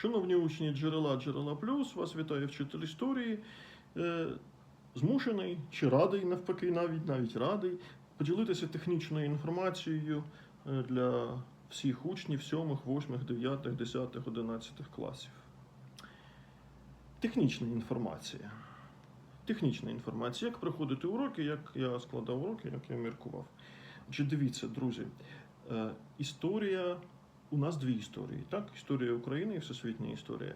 Шановні учні джерела Джерела Плюс, вас вітає вчитель історії. Е, Змушений чи радий, навпаки, навіть навіть радий поділитися технічною інформацією е, для всіх учнів 7, 8, 9, 10, 11 класів. Технічна інформація. Технічна інформація, як проходити уроки, як я складав уроки, як я міркував. Отже, дивіться, друзі, е, історія. У нас дві історії, так? Історія України і всесвітня історія.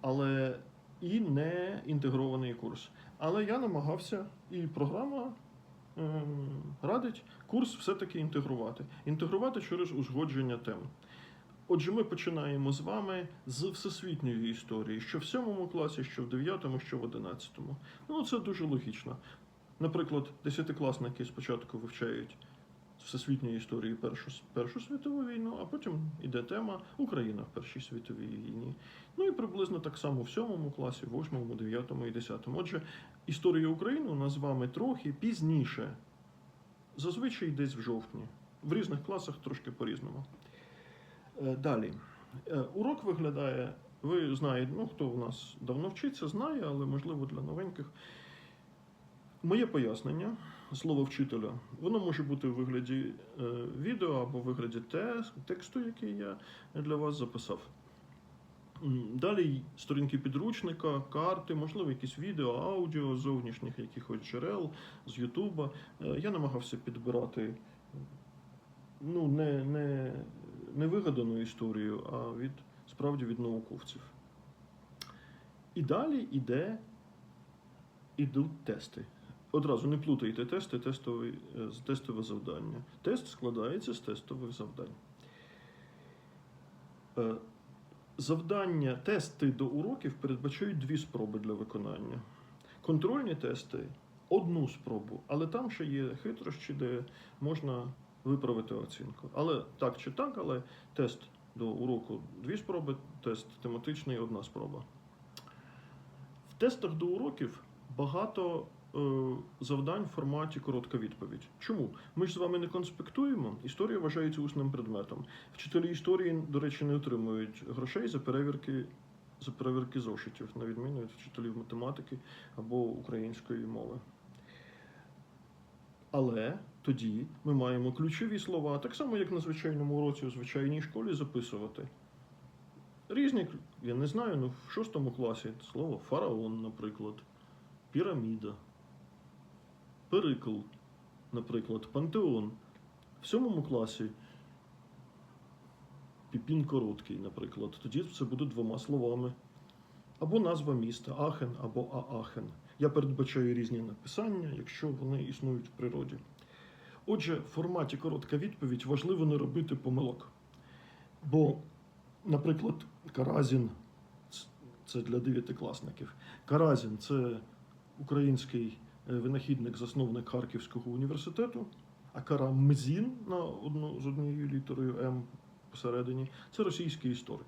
Але і не інтегрований курс. Але я намагався, і програма ем, радить курс все-таки інтегрувати. Інтегрувати через узгодження тем. Отже, ми починаємо з вами з всесвітньої історії, що в 7 класі, що в 9, що в 11. Ну, це дуже логічно. Наприклад, десятикласники спочатку вивчають всесвітньої історії Першу, Першу світову війну, а потім йде тема Україна в Першій світовій війні. Ну і приблизно так само в 7 класі, 8, 9 і 10. Отже, історія України у нас з вами трохи пізніше, зазвичай десь в жовтні. В різних класах трошки по-різному. Е, Далі. Е, Урок виглядає, ви знаєте, ну хто в нас давно вчиться, знає, але можливо для новеньких. Моє пояснення, слово вчителя, воно може бути в вигляді е, відео або в вигляді те- тексту, який я для вас записав. Далі сторінки підручника, карти, можливо, якісь відео, аудіо з зовнішніх якихось джерел, з Ютуба. Е, Я намагався підбирати ну, не, не, не вигадану історію, а від справді від науковців. І далі іде, ідуть тести. Одразу не плутайте тести, тестовий, е, тестове завдання. Тест складається з тестових завдань. Е, Завдання, тести до уроків передбачають дві спроби для виконання. Контрольні тести одну спробу, але там ще є хитрощі, де можна виправити оцінку. Але так чи так, але тест до уроку дві спроби, тест тематичний одна спроба. В тестах до уроків багато завдань в форматі коротка відповідь. Чому? Ми ж з вами не конспектуємо. Історія вважається усним предметом. Вчителі історії, до речі, не отримують грошей за перевірки, за перевірки зошитів, на відміну від вчителів математики або української мови. Але тоді ми маємо ключові слова, так само, як на звичайному уроці у звичайній школі, записувати. Різні, я не знаю, ну в шостому класі слово фараон, наприклад, піраміда, перикл, наприклад, пантеон. В сьомому класі піпін короткий, наприклад. Тоді це буде двома словами. Або назва міста Ахен або Аахен. Я передбачаю різні написання, якщо вони існують в природі. Отже, в форматі коротка відповідь важливо не робити помилок. Бо, наприклад, Каразін це для дев'ятикласників. Каразін це український винахідник, засновник Харківського університету, а Карамзін на одну з однією літерою М посередині це російський історик.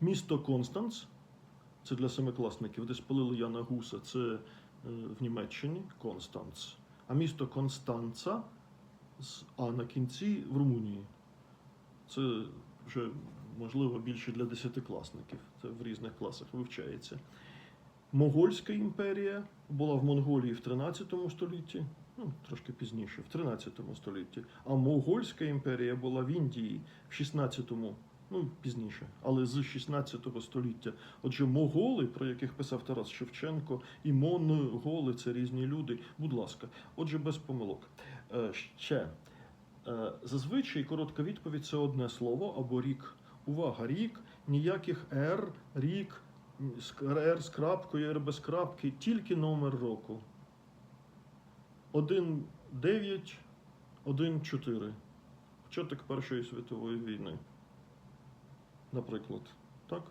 Місто Констанц це для семикласників, де спалили Яна Гуса, це е, в Німеччині Констанц. А місто Констанца з А на кінці в Румунії. Це вже можливо більше для десятикласників. Це в різних класах вивчається. Могольська імперія була в Монголії в 13 столітті, ну трошки пізніше, в 13 столітті. А Могольська імперія була в Індії в 16-му, ну пізніше, але з 16 століття. Отже, моголи, про яких писав Тарас Шевченко, і монголи це різні люди. Будь ласка, отже, без помилок. Е, ще Е, зазвичай коротка відповідь це одне слово або рік. Увага, рік, ніяких «р», рік, «р» з крапкою, «р» без крапки, тільки номер року. 1.9, 1.4. Початок Першої світової війни. Наприклад. Так?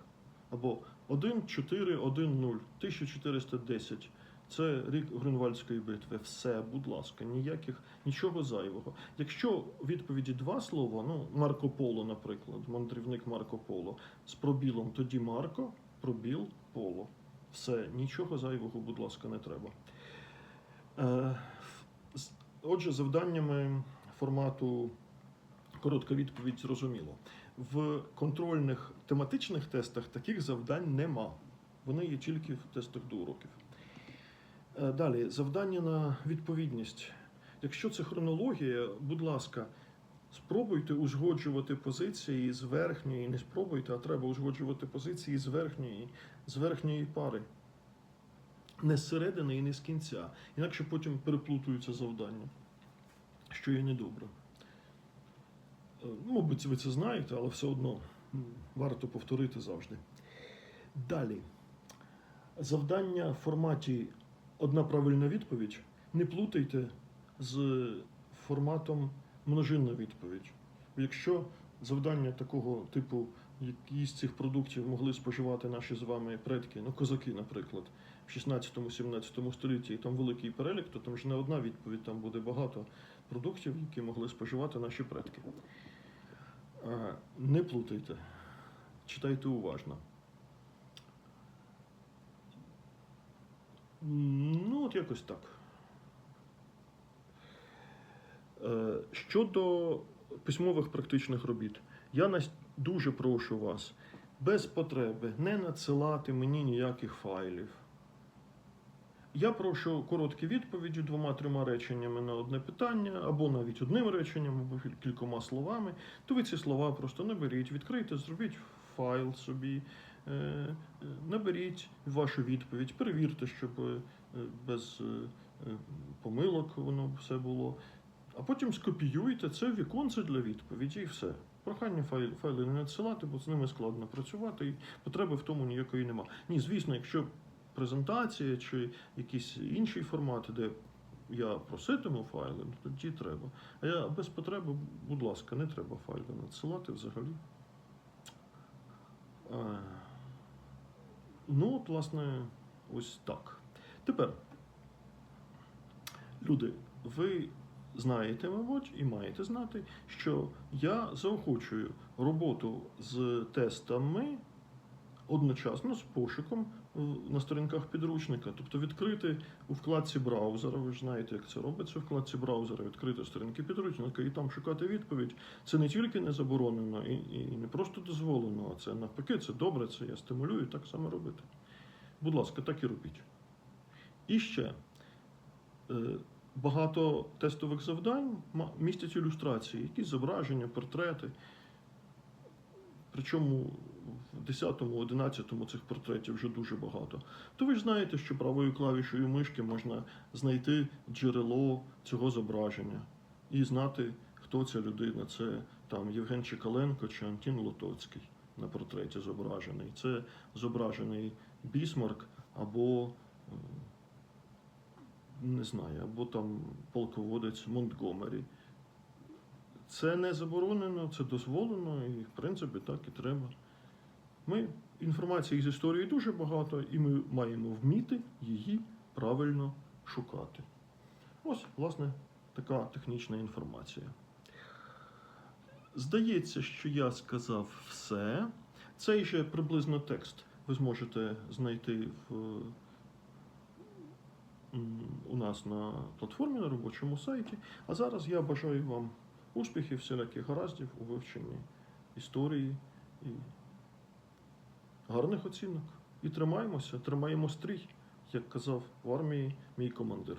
Або 1.4.1.0, 1410. Це рік Грюнвальдської битви. Все, будь ласка, ніяких, нічого зайвого. Якщо відповіді два слова, ну Марко Поло, наприклад, мандрівник Марко Поло, з пробілом, тоді Марко, пробіл, Поло. Все, нічого зайвого, будь ласка, не треба. Е, Отже, завданнями формату Коротка відповідь зрозуміло. В контрольних тематичних тестах таких завдань нема. Вони є тільки в тестах до уроків. Е, Далі, завдання на відповідність. Якщо це хронологія, будь ласка, спробуйте узгоджувати позиції з верхньої, не спробуйте, а треба узгоджувати позиції з верхньої, з верхньої пари. Не зсередини і не з кінця. Інакше потім переплутуються завдання, що є недобре. Е, мабуть, ви це знаєте, але все одно варто повторити завжди. Далі. Завдання в форматі одна правильна відповідь. Не плутайте з форматом множинна відповідь. Якщо завдання такого типу, які з цих продуктів могли споживати наші з вами предки, ну козаки, наприклад, в 16-17 столітті, і там великий перелік, то там ж не одна відповідь, там буде багато продуктів, які могли споживати наші предки. Не плутайте, читайте уважно. Ну, от якось так. Е, Щодо письмових практичних робіт, я дуже прошу вас без потреби не надсилати мені ніяких файлів. Я прошу короткі відповіді двома-трьома реченнями на одне питання, або навіть одним реченням, або кількома словами. То ви ці слова просто наберіть, відкрийте, зробіть файл собі, е, е, наберіть вашу відповідь, перевірте, щоб е, без е, е, помилок воно все було. А потім скопіюйте це віконце для відповіді і все. Прохання файл, файли не надсилати, бо з ними складно працювати, і потреби в тому ніякої нема. Ні, звісно, якщо презентація чи якийсь інший формат, де я проситиму файли, то тоді треба. А я без потреби, будь ласка, не треба файли надсилати взагалі. Е, Ну, от, власне, ось так. Тепер, люди, ви знаєте, мабуть, і маєте знати, що я заохочую роботу з тестами одночасно з пошуком е, на сторінках підручника. Тобто відкрити у вкладці браузера, ви ж знаєте, як це робиться у вкладці браузера, відкрити сторінки підручника і там шукати відповідь. Це не тільки не заборонено і, і не просто дозволено, а це навпаки, це добре, це я стимулюю так само робити. Будь ласка, так і робіть. І ще е, багато тестових завдань містять ілюстрації, якісь зображення, портрети. Причому в 10-11 цих портретів вже дуже багато. То ви ж знаєте, що правою клавішою мишки можна знайти джерело цього зображення і знати, хто ця людина. Це там Євген Чекаленко чи Антін Лотоцький на портреті зображений. Це зображений Бісмарк або не знаю, або там полководець Монтгомері. Це не заборонено, це дозволено, і в принципі так і треба. Ми інформації з історії дуже багато, і ми маємо вміти її правильно шукати. Ось, власне, така технічна інформація. Здається, що я сказав все. Цей же приблизно текст ви зможете знайти в, у нас на платформі на робочому сайті. А зараз я бажаю вам успіхів, всіляких гараздів у вивченні історії і гарних оцінок. І тримаємося, тримаємо стрій, як казав в армії мій командир.